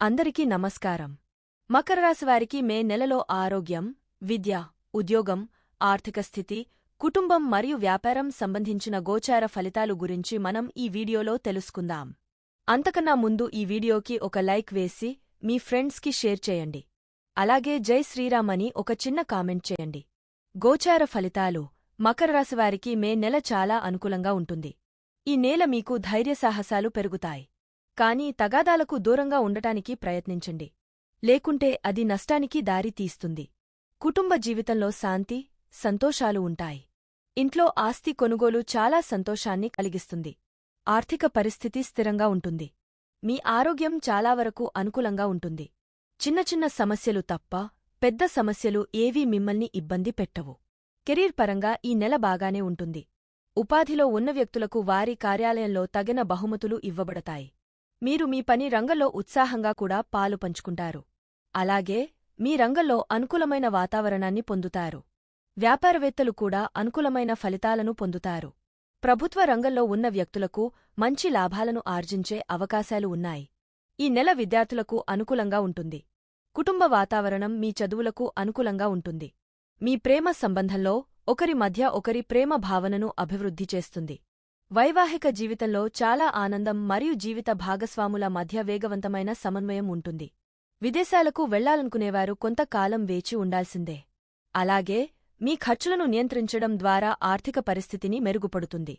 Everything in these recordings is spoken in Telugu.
అందరికీ నమస్కారం. మకర రాశివారికి మే నెలలో ఆరోగ్యం విద్య ఉద్యోగం ఆర్థిక స్థితి కుటుంబం మరియు వ్యాపారం సంబంధించిన గోచార ఫలితాలు గురించి మనం ఈ వీడియోలో తెలుసుకుందాం. అంతకన్నా ముందు ఈ వీడియోకి ఒక లైక్ వేసి మీ ఫ్రెండ్స్కి షేర్ చేయండి. అలాగే జై శ్రీరామ్ అని ఒక చిన్న కామెంట్ చేయండి. గోచార ఫలితాలు మకర రాశివారికి మే నెల చాలా అనుకూలంగా ఉంటుంది. ఈ నేల మీకు ధైర్యసాహసాలు పెరుగుతాయి. కానీ తగాదాలకు దూరంగా ఉండటానికి ప్రయత్నించండి. లేకుంటే అది నష్టానికి దారి తీస్తుంది. కుటుంబ జీవితంలో శాంతి సంతోషాలు ఉంటాయి. ఇంట్లో ఆస్తి కొనుగోలు చాలా సంతోషాన్ని కలిగిస్తుంది. ఆర్థిక పరిస్థితి స్థిరంగా ఉంటుంది. మీ ఆరోగ్యం చాలా వరకు అనుకూలంగా ఉంటుంది. చిన్న చిన్న సమస్యలు తప్ప పెద్ద సమస్యలు ఏవీ మిమ్మల్ని ఇబ్బంది పెట్టవు. కెరీర్ పరంగా ఈ నెల బాగానే ఉంటుంది. ఉపాధిలో ఉన్న వ్యక్తులకు వారి కార్యాలయంలో తగిన బహుమతులు ఇవ్వబడతాయి. మీరు మీ పని రంగంలో ఉత్సాహంగా కూడా పాలు పంచుకుంటారు. అలాగే మీ రంగంలో అనుకూలమైన వాతావరణాన్ని పొందుతారు. వ్యాపారవేత్తలు కూడా అనుకూలమైన ఫలితాలను పొందుతారు. ప్రభుత్వ రంగంలో ఉన్న వ్యక్తులకు మంచి లాభాలను ఆర్జించే అవకాశాలు ఉన్నాయి. ఈ నెల విద్యార్థులకు అనుకూలంగా ఉంటుంది. కుటుంబ వాతావరణం మీ చదువులకు అనుకూలంగా ఉంటుంది. మీ ప్రేమ సంబంధంలో ఒకరి మధ్య ఒకరి ప్రేమ భావనను అభివృద్ధి చేస్తుంది. వైవాహిక జీవితంలో చాలా ఆనందం మరియు జీవిత భాగస్వాముల మధ్య వేగవంతమైన సమన్వయం ఉంటుంది. విదేశాలకు వెళ్ళాలనుకునేవారు కొంతకాలం వేచి ఉండాల్సిందే. అలాగే మీ ఖర్చులను నియంత్రించడం ద్వారా ఆర్థిక పరిస్థితిని మెరుగుపడుతుంది.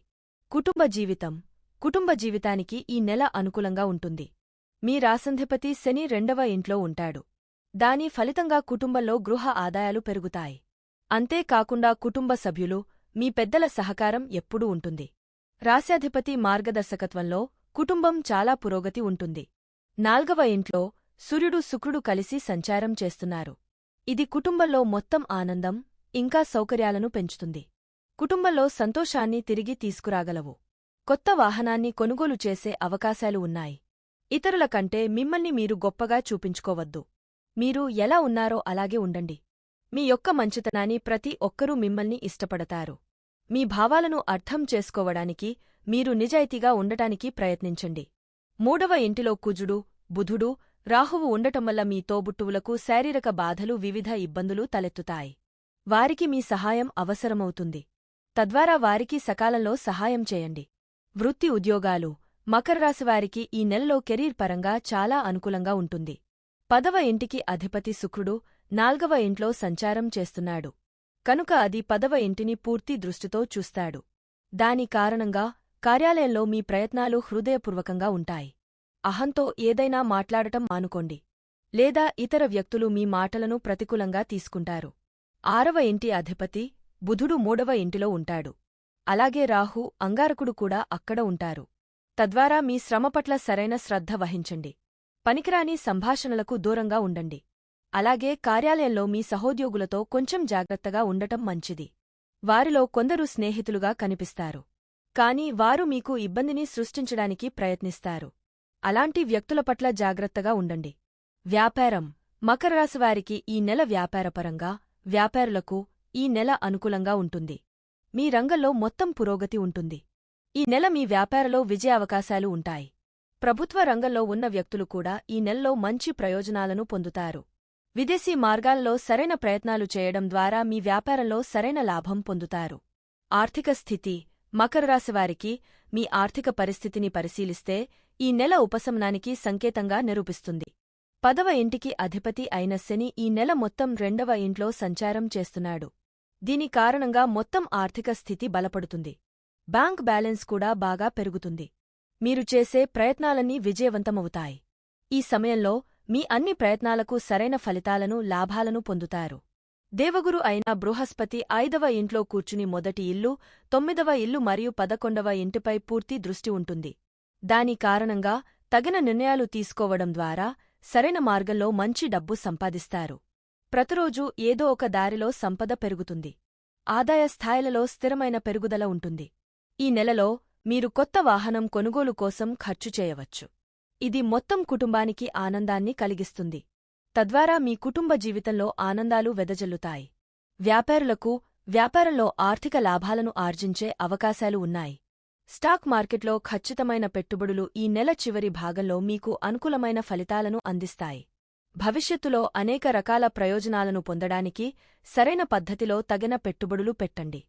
కుటుంబ జీవితం. కుటుంబ జీవితానికి ఈ నెల అనుకూలంగా ఉంటుంది. మీ రాసంధిపతి శని రెండవ ఇంట్లో ఉంటాడు. దాని ఫలితంగా కుటుంబంలో గృహ ఆదాయాలు పెరుగుతాయి. అంతేకాకుండా కుటుంబ సభ్యులు మీ పెద్దల సహకారం ఎప్పుడూ ఉంటుంది. రాశ్యాధిపతి మార్గదర్శకత్వంలో కుటుంబం చాలా పురోగతి ఉంటుంది. నాల్గవ ఇంట్లో సూర్యుడు శుక్రుడు కలిసి సంచారం చేస్తున్నారు. ఇది కుటుంబంలో మొత్తం ఆనందం ఇంకా సౌకర్యాలను పెంచుతుంది. కుటుంబంలో సంతోషాన్ని తిరిగి తీసుకురాగలవు. కొత్త వాహనాన్ని కొనుగోలు చేసే అవకాశాలు ఉన్నాయి. ఇతరుల కంటే మిమ్మల్ని మీరు గొప్పగా చూపించుకోవద్దు. మీరు ఎలా ఉన్నారో అలాగే ఉండండి. మీ యొక్క మంచితనాన్ని ప్రతి ఒక్కరూ మిమ్మల్ని ఇష్టపడతారు. మీ భావాలను అర్థం చేసుకోవడానికి మీరు నిజాయితీగా ఉండటానికి ప్రయత్నించండి. మూడవ ఇంటిలో కుజుడు బుధుడు రాహువు ఉండటం వల్ల మీ తోబుట్టువులకు శారీరక బాధలు వివిధ ఇబ్బందులు తలెత్తుతాయి. వారికి మీ సహాయం అవసరమవుతుంది. తద్వారా వారికి సకాలంలో సహాయం చేయండి. వృత్తి ఉద్యోగాలు మకర రాశివారికి ఈ నెలలో కెరీర్ పరంగా చాలా అనుకూలంగా ఉంటుంది. పదవ ఇంటికి అధిపతి శుక్రుడు నాల్గవ ఇంట్లో సంచారం చేస్తున్నాడు. కనుక అది పదవ ఇంటిని పూర్తి దృష్టితో చూస్తాడు. దాని కారణంగా కార్యాలయంలో మీ ప్రయత్నాలు హృదయపూర్వకంగా ఉంటాయి. అహంతో ఏదైనా మాట్లాడటం మానుకోండి. లేదా ఇతర వ్యక్తులు మీ మాటలను ప్రతికూలంగా తీసుకుంటారు. ఆరవ ఇంటి అధిపతి బుధుడు మూడవ ఇంటిలో ఉంటాడు. అలాగే రాహు అంగారకుడు కూడా అక్కడ ఉంటారు. తద్వారా మీ శ్రమపట్ల సరైన శ్రద్ధ వహించండి. పనికిరాని సంభాషణలకు దూరంగా ఉండండి. అలాగే కార్యాలయంలో మీ సహోద్యోగులతో కొంచెం జాగ్రత్తగా ఉండటం మంచిది. వారిలో కొందరు స్నేహితులుగా కనిపిస్తారు. కాని వారు మీకు ఇబ్బందిని సృష్టించడానికి ప్రయత్నిస్తారు. అలాంటి వ్యక్తుల పట్ల జాగ్రత్తగా ఉండండి. వ్యాపారం. మకర రాశివారికి ఈ నెల వ్యాపారపరంగా వ్యాపారులకు ఈ నెల అనుకూలంగా ఉంటుంది. మీ రంగంలో మొత్తం పురోగతి ఉంటుంది. ఈ నెల మీ వ్యాపారలో విజయావకాశాలు ఉంటాయి. ప్రభుత్వ రంగంలో ఉన్న వ్యక్తులు కూడా ఈ నెలలో మంచి ప్రయోజనాలను పొందుతారు. విదేశీ మార్గాల్లో సరైన ప్రయత్నాలు చేయడం ద్వారా మీ వ్యాపారంలో సరైన లాభం పొందుతారు. ఆర్థిక స్థితి మకర రాశివారికి మీ ఆర్థిక పరిస్థితిని పరిశీలిస్తే ఈ నెల ఉపశమనానికి సంకేతంగా నిరూపిస్తుంది. పదవ ఇంటికి అధిపతి అయిన శని ఈ నెల మొత్తం రెండవ ఇంట్లో సంచారం చేస్తున్నాడు. దీని కారణంగా మొత్తం ఆర్థిక స్థితి బలపడుతుంది. బ్యాంక్ బ్యాలెన్స్ కూడా బాగా పెరుగుతుంది. మీరు చేసే ప్రయత్నాలన్నీ విజయవంతమవుతాయి. ఈ సమయంలో మీ అన్ని ప్రయత్నాలకు సరైన ఫలితాలను లాభాలను పొందుతారు. దేవగురు అయిన బృహస్పతి ఐదవ ఇంట్లో కూర్చుని మొదటి ఇల్లు తొమ్మిదవ ఇల్లు మరియు పదకొండవ ఇంటిపై పూర్తి దృష్టి ఉంటుంది. దాని కారణంగా తగిన నిర్ణయాలు తీసుకోవడం ద్వారా సరైన మార్గంలో మంచి డబ్బు సంపాదిస్తారు. ప్రతిరోజూ ఏదో ఒక దారిలో సంపద పెరుగుతుంది. ఆదాయ స్థాయిలలో స్థిరమైన పెరుగుదల ఉంటుంది. ఈ నెలలో మీరు కొత్త వాహనం కొనుగోలు కోసం ఖర్చు చేయవచ్చు. ఇది మొత్తం కుటుంబానికి ఆనందాన్ని కలిగిస్తుంది. తద్వారా మీ కుటుంబ జీవితంలో ఆనందాలు వెదజల్లుతాయి. వ్యాపారులకు వ్యాపారంలో ఆర్థిక లాభాలను ఆర్జించే అవకాశాలు ఉన్నాయి. స్టాక్ మార్కెట్లో ఖచ్చితమైన పెట్టుబడులు ఈ నెల చివరి భాగంలో మీకు అనుకూలమైన ఫలితాలను అందిస్తాయి. భవిష్యత్తులో అనేక రకాల ప్రయోజనాలను పొందడానికి సరైన పద్ధతిలో తగిన పెట్టుబడులు పెట్టండి.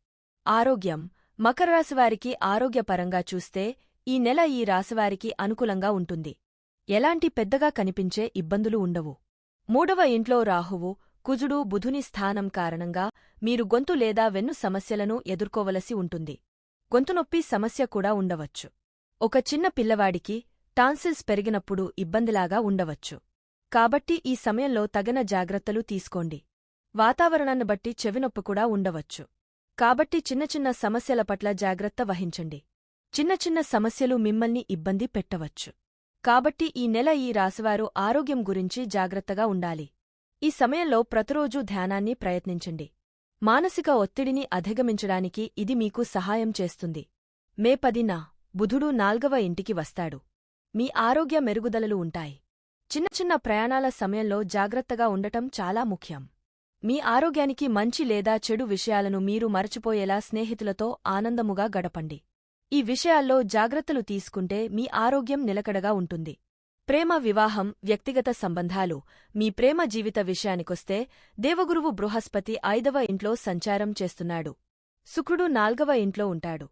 ఆరోగ్యం. మకరరాశివారికి ఆరోగ్యపరంగా చూస్తే ఈ నెల ఈ రాశివారికి అనుకూలంగా ఉంటుంది. ఎలాంటి పెద్దగా కనిపించే ఇబ్బందులు ఉండవు. మూడవ ఇంట్లో రాహువు కుజుడు బుధుని స్థానం కారణంగా మీరు గొంతు లేదా వెన్ను సమస్యలను ఎదుర్కోవలసి ఉంటుంది. గొంతునొప్పి సమస్య కూడా ఉండవచ్చు. ఒక చిన్న పిల్లవాడికి టాన్సిల్స్ పెరిగినప్పుడు ఇబ్బందిలాగా ఉండవచ్చు. కాబట్టి ఈ సమయంలో తగిన జాగ్రత్తలు తీసుకోండి. వాతావరణాన్ని బట్టి చెవినొప్పి కూడా ఉండవచ్చు. కాబట్టి చిన్న చిన్న సమస్యల పట్ల జాగ్రత్త వహించండి. చిన్న చిన్న సమస్యలు మిమ్మల్ని ఇబ్బంది పెట్టవచ్చు. కాబట్టి ఈ నెల ఈ రాశివారు ఆరోగ్యం గురించి జాగ్రత్తగా ఉండాలి. ఈ సమయంలో ప్రతిరోజూ ధ్యానాన్ని ప్రయత్నించండి. మానసిక ఒత్తిడిని అధిగమించడానికి ఇది మీకు సహాయం చేస్తుంది. మే పదిన బుధుడు నాల్గవ ఇంటికి వస్తాడు. మీ ఆరోగ్య మెరుగుదలలు ఉంటాయి. చిన్న చిన్న ప్రయాణాల సమయంలో జాగ్రత్తగా ఉండటం చాలా ముఖ్యం. మీ ఆరోగ్యానికి మంచి లేదా చెడు విషయాలను మీరు మరచిపోయేలా స్నేహితులతో ఆనందముగా గడపండి. ఈ విషయాల్లో జాగ్రత్తలు తీసుకుంటే మీ ఆరోగ్యం నిలకడగా ఉంటుంది. ప్రేమ వివాహం వ్యక్తిగత సంబంధాలు మీ ప్రేమ జీవిత విషయానికొస్తే దేవగురువు బృహస్పతి ఐదవ ఇంట్లో సంచారం చేస్తున్నాడు. శుక్రుడు నాల్గవ ఇంట్లో ఉంటాడు.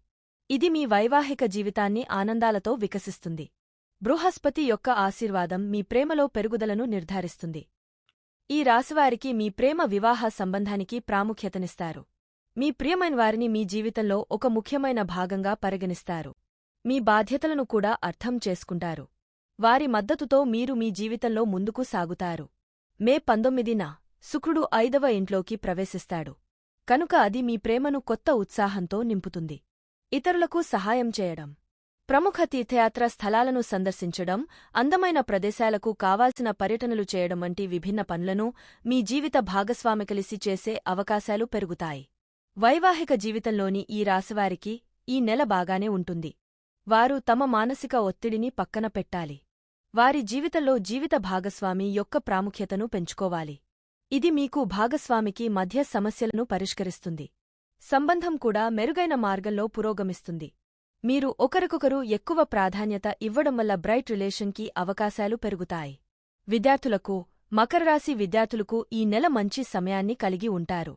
ఇది మీ వైవాహిక జీవితాన్ని ఆనందాలతో వికసిస్తుంది. బృహస్పతి యొక్క ఆశీర్వాదం మీ ప్రేమలో పెరుగుదలను నిర్ధారిస్తుంది. ఈ రాశివారికి మీ ప్రేమ వివాహ సంబంధానికి ప్రాముఖ్యతనిస్తారు. మీ ప్రియమైన వారిని మీ జీవితంలో ఒక ముఖ్యమైన భాగంగా పరిగణిస్తారు. మీ బాధ్యతలను కూడా అర్థం చేసుకుంటారు. వారి మద్దతుతో మీరు మీ జీవితంలో ముందుకు సాగుతారు. మే పంతొమ్మిదిన శుక్రుడు ఐదవ ఇంట్లోకి ప్రవేశిస్తాడు. కనుక అది మీ ప్రేమను కొత్త ఉత్సాహంతో నింపుతుంది. ఇతరులకు సహాయం చేయడం. ప్రముఖ తీర్థయాత్ర స్థలాలను సందర్శించడం అందమైన ప్రదేశాలకు కావాల్సిన పర్యటనలు చేయడం వంటి విభిన్న పనులను మీ జీవిత భాగస్వామి కలిసి చేసే అవకాశాలు పెరుగుతాయి. వైవాహిక జీవితంలోని ఈ రాశివారికి ఈ నెల బాగానే ఉంటుంది. వారు తమ మానసిక ఒత్తిడిని పక్కన పెట్టాలి. వారి జీవితంలో జీవిత భాగస్వామి యొక్క ప్రాముఖ్యతను పెంచుకోవాలి. ఇది మీకు భాగస్వామికి మధ్య సమస్యలను పరిష్కరిస్తుంది. సంబంధం కూడా మెరుగైన మార్గంలో పురోగమిస్తుంది. మీరు ఒకరికొకరు ఎక్కువ ప్రాధాన్యత ఇవ్వడం వల్ల బ్రైట్ రిలేషన్కి అవకాశాలు పెరుగుతాయి. విద్యార్థులకు మకర రాశి విద్యార్థులకు ఈ నెల మంచి సమయాన్ని కలిగి ఉంటారు.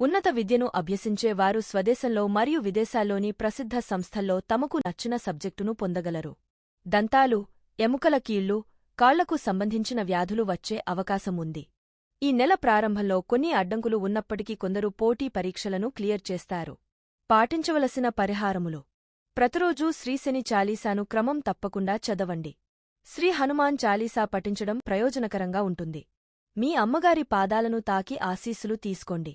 ఉన్నత విద్యను అభ్యసించేవారు స్వదేశంలో మరియు విదేశాల్లోని ప్రసిద్ధ సంస్థల్లో తమకు నచ్చిన సబ్జెక్టును పొందగలరు. దంతాలు ఎముకల కీళ్ళు కాళ్ళకు సంబంధించిన వ్యాధులు వచ్చే అవకాశం ఉంది. ఈ నెల ప్రారంభంలో కొన్ని అడ్డంకులు ఉన్నప్పటికీ కొందరు పోటీ పరీక్షలను క్లియర్ చేస్తారు. పాటించవలసిన పరిహారములు. ప్రతిరోజూ శ్రీశని చాలీసాను క్రమం తప్పకుండా చదవండి. శ్రీ హనుమాన్ చాలీసా పఠించడం ప్రయోజనకరంగా ఉంటుంది. మీ అమ్మగారి పాదాలను తాకి ఆశీస్సులు తీసుకోండి.